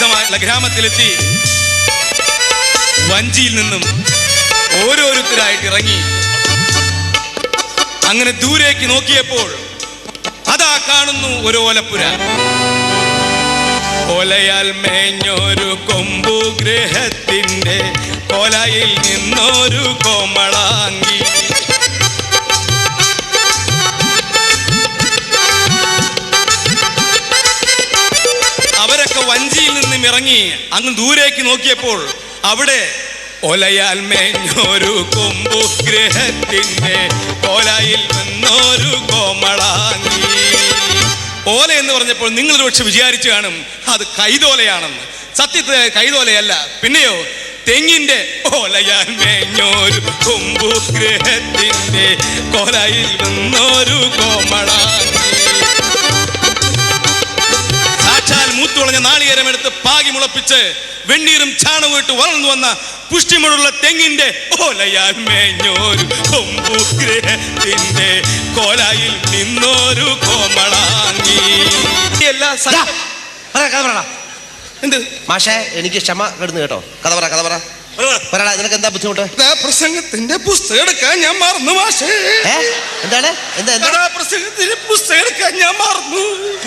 പ്രസിദ്ധമായുള്ള ഗ്രാമത്തിലെത്തി വഞ്ചിയിൽ നിന്നും ഓരോരുത്തരായിട്ട് ഇറങ്ങി. അങ്ങനെ ദൂരേക്ക് നോക്കിയപ്പോൾ അതാ കാണുന്നു ഒരു ഓലപ്പുര. ഓലയാൽ മേഞ്ഞൊരു കൊമ്പു ഗ്രഹത്തിന്റെ കൊലയിൽ നിന്നൊരു കോമളാങ്കി. അവരൊക്കെ നിന്നും ഇറങ്ങി അങ്ങ് ദൂരേക്ക് നോക്കിയപ്പോൾ അവിടെ ഒലയാൽ മേഞ്ഞൊരു കൊമ്പു ഗ്രഹത്തിന്റെ ഓലയിൽ നിന്നൊരു കോമളാങ്ങി ഓല എന്ന് പറഞ്ഞപ്പോൾ നിങ്ങൾ പക്ഷെ വിചാരിച്ചു കാണും അത് കൈതോലയാണെന്ന്. സത്യത്തെ കൈതോലയല്ല. പിന്നെയോ തെങ്ങിന്റെ ഓലയാൽ മേഞ്ഞൊരു കൊമ്പു ഗ്രഹത്തിന്റെ കോലയിൽ നിന്നൊരു കോമളാങ്ങി മൂത്തുളഞ്ഞ നാളികേരം എടുത്ത് പാകി മുളപ്പിച്ച് വെണ്ണീറും ചാണകവും ഇട്ട് വളർന്നു വന്ന പുഷ്ടിമുള്ള തെങ്ങിന്റെ ഓലയാൽ മേഞ്ഞോരു കൊമ്പുഗ്രഹത്തിന്റെ കോലായിൽ നിന്നോരു കോമളാങ്ങി എന്ത്? മാഷേ എനിക്ക് ക്ഷമ കെടുന്നു കേട്ടോ. കഥ പറ കഥ പറ. പറടാ നിനക്ക് എന്താ ബുദ്ധിമുട്ട്? പ്രസംഗത്തിന്റെ പുസ്തകം എടുക്കാൻ ഞാൻ മറന്നു മാഷേ. എന്താണ്? എന്താ എന്താ? പ്രസംഗത്തിന്റെ പുസ്തകം എടുക്കാൻ ഞാൻ മറന്നു.